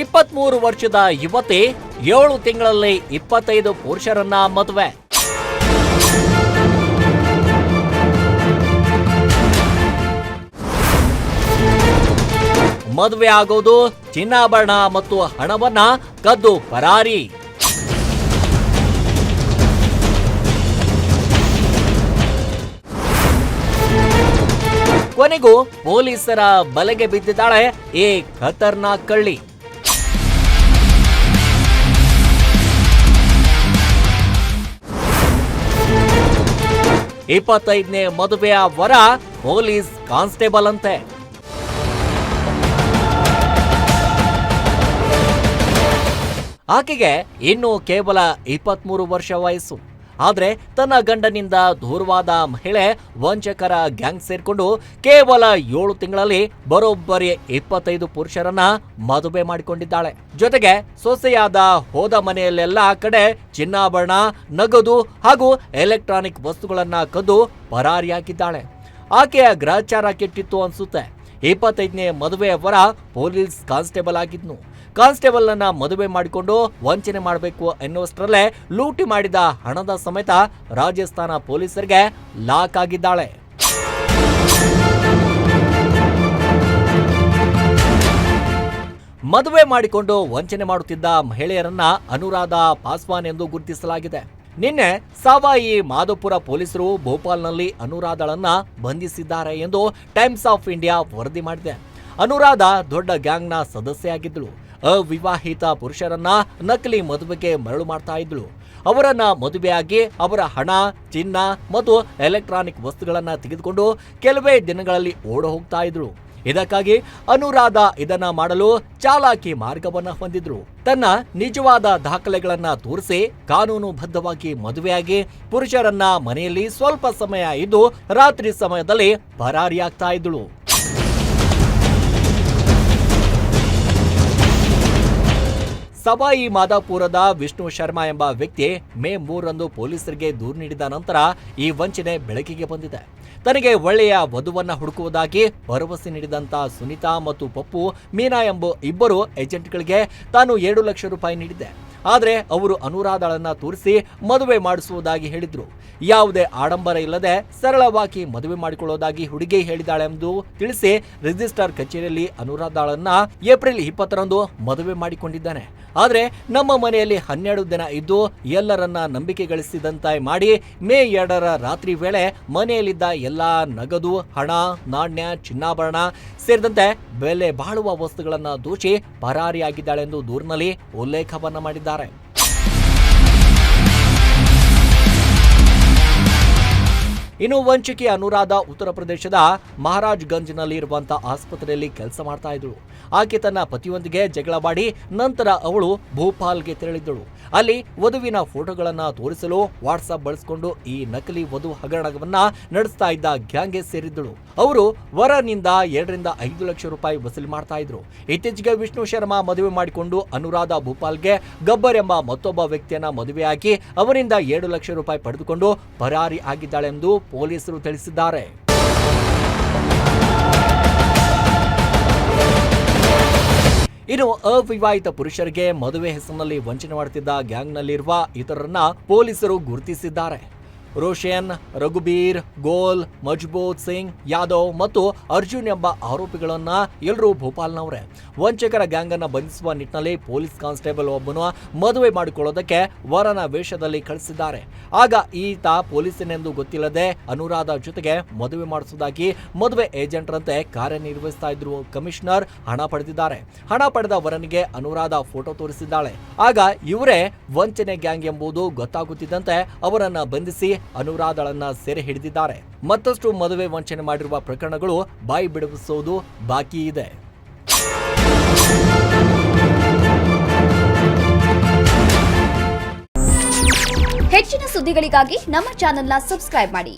ಇಪ್ಪತ್ಮೂರು ವರ್ಷದ ಯುವತಿ ಏಳು ತಿಂಗಳಲ್ಲಿ ಇಪ್ಪತ್ತೈದು ಪುರುಷರನ್ನ ಮದುವೆ. ಮದುವೆ ಆಗೋದು ಚಿನ್ನಾಭರಣ ಮತ್ತು ಹಣವನ್ನ ಕದ್ದು ಪರಾರಿ. ಕೊನೆಗೂ ಪೊಲೀಸರ ಬಲೆಗೆ ಬಿದ್ದಿದ್ದಾಳೆ ಈ ಖತರ್ನಾಕ್ ಕಳ್ಳಿ. ಇಪ್ಪತ್ತೈದನೇ ಮದುವೆಯ ವರ ಪೊಲೀಸ್ ಕಾನ್ಸ್ಟೇಬಲ್ ಅಂತೆ. ಆಕೆಗೆ ಇನ್ನು ಕೇವಲ ಇಪ್ಪತ್ಮೂರು ವರ್ಷ ವಯಸ್ಸು. ಆದ್ರೆ ತನ್ನ ಗಂಡನಿಂದ ದೂರವಾದ ಮಹಿಳೆ ವಂಚಕರ ಗ್ಯಾಂಗ್ ಸೇರಿಕೊಂಡು ಕೇವಲ ಏಳು ತಿಂಗಳಲ್ಲಿ ಬರೋಬ್ಬರಿ ಇಪ್ಪತ್ತೈದು ಪುರುಷರನ್ನ ಮದುವೆ ಮಾಡಿಕೊಂಡಿದ್ದಾಳೆ. ಜೊತೆಗೆ ಸೊಸೆಯಾದ ಹೋದ ಮನೆಯಲ್ಲೆಲ್ಲ ಕಡೆ ಚಿನ್ನಾಭರಣ, ನಗದು ಹಾಗೂ ಎಲೆಕ್ಟ್ರಾನಿಕ್ ವಸ್ತುಗಳನ್ನ ಕದ್ದು ಪರಾರಿಯಾಗಿದ್ದಾಳೆ ಆಕೆಯ ಗ್ರಹಚಾರ ಕೆಟ್ಟಿತ್ತು ಅನ್ಸುತ್ತೆ. ಇಪ್ಪತ್ತೈದನೇ ಮದುವೆಯವರ ಪೊಲೀಸ್ ಕಾನ್ಸ್ಟೇಬಲ್ ಆಗಿದ್ನು. ಕಾನ್ಸ್ಟೇಬಲ್ ಅನ್ನ ಮದುವೆ ಮಾಡಿಕೊಂಡು ವಂಚನೆ ಮಾಡಬೇಕು ಎನ್ನುವಷ್ಟರಲ್ಲೇ ಲೂಟಿ ಮಾಡಿದ ಹಣದ ಸಮೇತ ರಾಜಸ್ಥಾನ ಪೊಲೀಸರಿಗೆ ಲಾಕ್ ಆಗಿದ್ದಾಳೆ. ಮದುವೆ ಮಾಡಿಕೊಂಡು ವಂಚನೆ ಮಾಡುತ್ತಿದ್ದ ಮಹಿಳೆಯರನ್ನ ಅನುರಾಧ ಪಾಸ್ವಾನ್ ಎಂದು ಗುರುತಿಸಲಾಗಿದೆ. ನಿನ್ನೆ ಸವಾಯಿ ಮಾಧೋಪುರ ಪೊಲೀಸರು ಭೋಪಾಲ್ನಲ್ಲಿ ಅನುರಾಧಳನ್ನ ಬಂಧಿಸಿದ್ದಾರೆ ಎಂದು ಟೈಮ್ಸ್ ಆಫ್ ಇಂಡಿಯಾ ವರದಿ ಮಾಡಿದೆ. ಅನುರಾಧ ದೊಡ್ಡ ಗ್ಯಾಂಗ್ನ ಸದಸ್ಯೆಯಾಗಿದ್ದಳು. ಅವಿವಾಹಿತ ಪುರುಷರನ್ನ ನಕಲಿ ಮದುವೆಗೆ ಮರಳು ಮಾಡ್ತಾ ಇದ್ಳು ಅವರನ್ನ ಮದುವೆಯಾಗಿ ಅವರ ಹಣ, ಚಿನ್ನ ಮತ್ತು ಎಲೆಕ್ಟ್ರಾನಿಕ್ ವಸ್ತುಗಳನ್ನ ತೆಗೆದುಕೊಂಡು ಕೆಲವೇ ದಿನಗಳಲ್ಲಿ ಓಡ ಹೋಗ್ತಾ ಇದ್ರು. ಇದಕ್ಕಾಗಿ ಅನುರಾಧ ಇದನ್ನ ಮಾಡಲು ಚಾಲಾಕಿ ಮಾರ್ಗವನ್ನ ಹೊಂದಿದ್ರು. ತನ್ನ ನಿಜವಾದ ದಾಖಲೆಗಳನ್ನ ತೋರಿಸಿ ಕಾನೂನುಬದ್ಧವಾಗಿ ಮದುವೆಯಾಗಿ ಪುರುಷರನ್ನ ಮನೆಯಲ್ಲಿ ಸ್ವಲ್ಪ ಸಮಯ ಇದ್ದು ರಾತ್ರಿ ಸಮಯದಲ್ಲಿ ಪರಾರಿಯಾಗ್ತಾ ಇದ್ಳು. ಸವಾಯಿ ಮಾದಾಪುರದ ವಿಷ್ಣು ಶರ್ಮಾ ಎಂಬ ವ್ಯಕ್ತಿ ಮೇ ಮೂರರಂದು ಪೊಲೀಸರಿಗೆ ದೂರು ನೀಡಿದ ನಂತರ ಈ ವಂಚನೆ ಬೆಳಕಿಗೆ ಬಂದಿದೆ. ತನಗೆ ಒಳ್ಳೆಯ ವಧುವನ್ನ ಹುಡುಕುವುದಾಗಿ ಭರವಸೆ ನೀಡಿದಂತ ಸುನೀತಾ ಮತ್ತು ಪಪ್ಪು, ಮೀನಾ ಎಂಬ ಇಬ್ಬರು ಏಜೆಂಟ್ಗಳಿಗೆ ತಾನು ಎರಡು ಲಕ್ಷ ರೂಪಾಯಿ ನೀಡಿದ್ದೆ. ಆದರೆ ಅವರು ಅನುರಾಧಳನ್ನ ತೋರಿಸಿ ಮದುವೆ ಮಾಡಿಸುವುದಾಗಿ ಹೇಳಿದ್ರು. ಯಾವುದೇ ಆಡಂಬರ ಇಲ್ಲದೆ ಸರಳವಾಗಿ ಮದುವೆ ಮಾಡಿಕೊಳ್ಳೋದಾಗಿ ಹುಡುಗಿ ಹೇಳಿದಾಳೆಂದು ತಿಳಿಸಿ ರಿಜಿಸ್ಟ್ರಾರ್ ಕಚೇರಿಯಲ್ಲಿ ಅನುರಾಧಳನ್ನ ಏಪ್ರಿಲ್ ಇಪ್ಪತ್ತರಂದು ಮದುವೆ ಮಾಡಿಕೊಂಡಿದ್ದಾನೆ. ಆದ್ರೆ ನಮ್ಮ ಮನೆಯಲ್ಲಿ ಹನ್ನೆರಡು ದಿನ ಇದ್ದು ಎಲ್ಲರನ್ನ ನಂಬಿಕೆ ಗಳಿಸಿದಂತೆ ಮಾಡಿ ಮೇ ಎರಡರ ರಾತ್ರಿ ವೇಳೆ ಮನೆಯಲ್ಲಿದ್ದ ಎಲ್ಲ ನಗದು, ಹಣ, ನಾಣ್ಯ, ಚಿನ್ನಾಭರಣ ಸೇರಿದಂತೆ ಬೆಲೆ ಬಾಳುವ ವಸ್ತುಗಳನ್ನು ದೋಚಿ ಪರಾರಿಯಾಗಿದ್ದಾಳೆಂದು ದೂರಿನಲ್ಲಿ ಉಲ್ಲೇಖವನ್ನು ಮಾಡಿದ್ದಾರೆ. ಇನ್ನು ವಂಚಿಕೆ ಅನುರಾಧ ಉತ್ತರ ಪ್ರದೇಶದ ಮಹಾರಾಜ್ ಗಂಜ್ನಲ್ಲಿ ಇರುವಂತಹ ಆಸ್ಪತ್ರೆಯಲ್ಲಿ ಕೆಲಸ ಮಾಡ್ತಾ ಇದ್ದಳು. ಆಕೆ ತನ್ನ ಪತಿಯೊಂದಿಗೆ ಜಗಳವಾಡಿ ನಂತರ ಅವಳು ಭೋಪಾಲ್ಗೆ ತೆರಳಿದ್ದಳು. ಅಲ್ಲಿ ವಧುವಿನ ಫೋಟೋಗಳನ್ನು ತೋರಿಸಲು ವಾಟ್ಸಪ್ ಬಳಸಿಕೊಂಡು ಈ ನಕಲಿ ವಧು ಹಗರಣವನ್ನ ನಡೆಸ್ತಾ ಇದ್ದ ಗ್ಯಾಂಗ್ಗೆ ಸೇರಿದ್ದಳು. ಅವರು ವರನಿಂದ ಎರಡರಿಂದ ಐದು ಲಕ್ಷ ರೂಪಾಯಿ ವಸೂಲಿ ಮಾಡ್ತಾ ಇದ್ರು. ಇತ್ತೀಚೆಗೆ ವಿಷ್ಣು ಶರ್ಮಾ ಮದುವೆ ಮಾಡಿಕೊಂಡು ಅನುರಾಧ ಭೂಪಾಲ್ಗೆ ಗಬ್ಬರ್ ಎಂಬ ಮತ್ತೊಬ್ಬ ವ್ಯಕ್ತಿಯನ್ನ ಮದುವೆಯಾಗಿ ಅವರಿಂದ ಏಳು ಲಕ್ಷ ರೂಪಾಯಿ ಪಡೆದುಕೊಂಡು ಪರಾರಿ ಆಗಿದ್ದಾಳೆಂದು ಪೊಲೀಸರು ತಿಳಿಸಿದ್ದಾರೆ. ಇನ್ನು ಅವಿವಾಹಿತ ಪುರುಷರಿಗೆ ಮದುವೆ ಹೆಸರಿನಲ್ಲಿ ವಂಚನೆ ಮಾಡುತ್ತಿದ್ದ ಗ್ಯಾಂಗ್ನಲ್ಲಿರುವ ಇತರರನ್ನ ಪೊಲೀಸರು ಗುರುತಿಸಿದ್ದಾರೆ. ರೋಷನ್, ರಘುಬೀರ್, ಗೋಲ್ ಮಜ್ಬೂತ್ ಸಿಂಗ್, ಯಾದವ್ ಮತ್ತು ಅರ್ಜುನ್ ಎಂಬ ಆರೋಪಿಗಳನ್ನ ಎಲ್ಲರೂ ಭೋಪಾಲ್ನವರೇ. ವಂಚಕರ ಗ್ಯಾಂಗ್ ಅನ್ನ ಬಂಧಿಸುವ ನಿಟ್ಟಿನಲ್ಲಿ ಪೊಲೀಸ್ ಕಾನ್ಸ್ಟೇಬಲ್ ಒಬ್ಬನು ಮದುವೆ ಮಾಡಿಕೊಳ್ಳೋದಕ್ಕೆ ವರನ ವೇಷದಲ್ಲಿ ಕಳಿಸಿದ್ದಾರೆ. ಆಗ ಈತ ಪೊಲೀಸನೆಂದು ಗೊತ್ತಿಲ್ಲದೆ ಅನುರಾಧ ಜೊತೆಗೆ ಮದುವೆ ಮಾಡಿಸುವುದಾಗಿ ಮದುವೆ ಏಜೆಂಟ್ರಂತೆ ಕಾರ್ಯನಿರ್ವಹಿಸ್ತಾ ಇದ್ರು ಕಮಿಷನರ್ ಹಣ ಪಡೆದಿದ್ದಾರೆ. ಹಣ ಪಡೆದ ವರನಿಗೆ ಅನುರಾಧ ಫೋಟೋ ತೋರಿಸಿದ್ದಾಳೆ. ಆಗ ಇವರೇ ವಂಚನೆ ಗ್ಯಾಂಗ್ ಎಂಬುದು ಗೊತ್ತಾಗುತ್ತಿದ್ದಂತೆ ಅವರನ್ನ ಬಂಧಿಸಿ ಅನುರಾಧಳನ್ನ ಸೆರೆ ಹಿಡಿದಿದ್ದಾರೆ. ಮತ್ತಷ್ಟು ಮದುವೆ ವಂಚನೆ ಮಾಡಿರುವ ಪ್ರಕರಣಗಳು ಬಾಯಿ ಬಿಡಿಸುವುದು ಬಾಕಿ ಇದೆ. ಹೆಚ್ಚಿನ ಸುದ್ದಿಗಳಿಗಾಗಿ ನಮ್ಮ ಚಾನೆಲ್ನ ಸಬ್ಸ್ಕ್ರೈಬ್ ಮಾಡಿ.